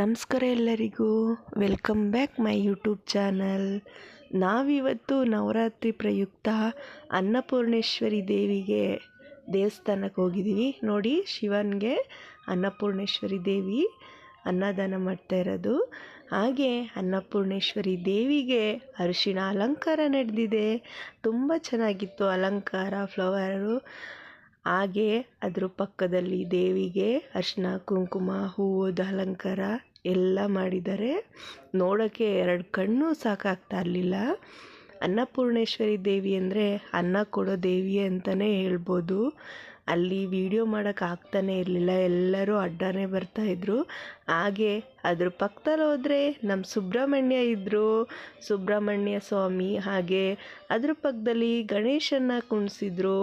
ನಮಸ್ಕಾರ ಎಲ್ಲರಿಗೂ. Welcome back my YouTube channel ನಾವಿವತ್ತು ನವರಾತ್ರಿ ಪ್ರಯುಕ್ತ ಅನ್ನಪೂರ್ಣೇಶ್ವರಿ ದೇವಿಗೆ ದೇವಸ್ಥಾನಕ್ಕೆ ಹೋಗಿದ್ದೀವಿ. ನೋಡಿ, ಶಿವನಿಗೆ ಅನ್ನಪೂರ್ಣೇಶ್ವರಿ ದೇವಿ ಅನ್ನದಾನ ಮಾಡ್ತಾ ಇರೋದು. ಹಾಗೆ ಅನ್ನಪೂರ್ಣೇಶ್ವರಿ ದೇವಿಗೆ ಅರಿಶಿಣ ಅಲಂಕಾರ ನಡೆದಿದೆ. ತುಂಬ ಚೆನ್ನಾಗಿತ್ತು ಅಲಂಕಾರ ಫ್ಲವರು ಹಾಗೆ ಅದ್ರ ಪಕ್ಕದಲ್ಲಿ ದೇವಿಗೆ ಅರ್ಶಿನ, ಕುಂಕುಮ ಹೂವುದ ಅಲಂಕಾರ ಎಲ್ಲ ಮಾಡಿದ್ದಾರೆ ನೋಡೋಕ್ಕೆ ಎರಡು ಕಣ್ಣು ಸಾಕಾಗ್ತಾ ಇರಲಿಲ್ಲ. ಅನ್ನಪೂರ್ಣೇಶ್ವರಿ ದೇವಿ ಅಂದರೆ ಅನ್ನ ಕೊಡೋ ದೇವಿ ಅಂತಲೇ ಹೇಳ್ಬೋದು. ಅಲ್ಲಿ ವಿಡಿಯೋ ಮಾಡೋಕ್ಕೆ ಆಗ್ತಾನೇ ಇರಲಿಲ್ಲ. ಎಲ್ಲರೂ ಅಡ್ಡಾನೇ ಬರ್ತಾಯಿದ್ರು ಹಾಗೆ ಅದ್ರ ಪಕ್ಕದಲ್ಲಿ ಹೋದರೆ ನಮ್ಮ ಸುಬ್ರಹ್ಮಣ್ಯ ಇದ್ದರು ಸುಬ್ರಹ್ಮಣ್ಯ ಸ್ವಾಮಿ ಹಾಗೆ ಅದ್ರ ಪಕ್ಕದಲ್ಲಿ ಗಣೇಶನ್ನ ಕುಣಿಸಿದ್ರು.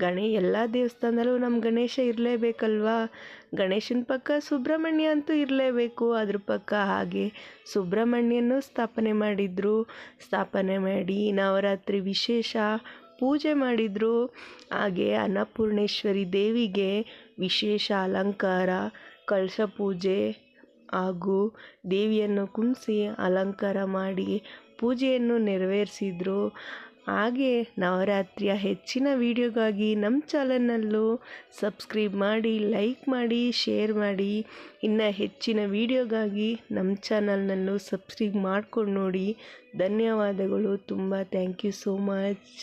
ಗಣೇ ಎಲ್ಲ ದೇವಸ್ಥಾನದಲ್ಲೂ ನಮ್ಮ ಗಣೇಶ ಇರಲೇಬೇಕಲ್ವಾ? ಗಣೇಶನ ಪಕ್ಕ ಸುಬ್ರಹ್ಮಣ್ಯ ಅಂತೂ ಇರಲೇಬೇಕು. ಅದ್ರ ಪಕ್ಕ ಹಾಗೆ ಸುಬ್ರಹ್ಮಣ್ಯನೂ ಸ್ಥಾಪನೆ ಮಾಡಿದರು. ಸ್ಥಾಪನೆ ಮಾಡಿ ನವರಾತ್ರಿ ವಿಶೇಷ ಪೂಜೆ ಮಾಡಿದರು. ಹಾಗೆ ಅನ್ನಪೂರ್ಣೇಶ್ವರಿ ದೇವಿಗೆ ವಿಶೇಷ ಅಲಂಕಾರ, ಕಳಶ ಪೂಜೆ ಹಾಗೂ ದೇವಿಯನ್ನು ಕುಣಿಸಿ ಅಲಂಕಾರ ಮಾಡಿ ಪೂಜೆಯನ್ನು ನೆರವೇರಿಸಿದ್ರು. ಹಾಗೆ ನವರಾತ್ರಿಯ ಹೆಚ್ಚಿನ ವಿಡಿಯೋಗಾಗಿ ನಮ್ಮ ಚಾನಲ್ನಲ್ಲೂ ಸಬ್ಸ್ಕ್ರೈಬ್ ಮಾಡಿ, ಲೈಕ್ ಮಾಡಿ, ಶೇರ್ ಮಾಡಿ. ಇನ್ನು ಹೆಚ್ಚಿನ ವಿಡಿಯೋಗಾಗಿ ನಮ್ಮ ಚಾನಲ್ನಲ್ಲೂ ಸಬ್ಸ್ಕ್ರೈಬ್ ಮಾಡ್ಕೊಂಡು ನೋಡಿ. ಧನ್ಯವಾದಗಳು. ತುಂಬ ಥ್ಯಾಂಕ್ ಯು ಸೋ ಮಚ್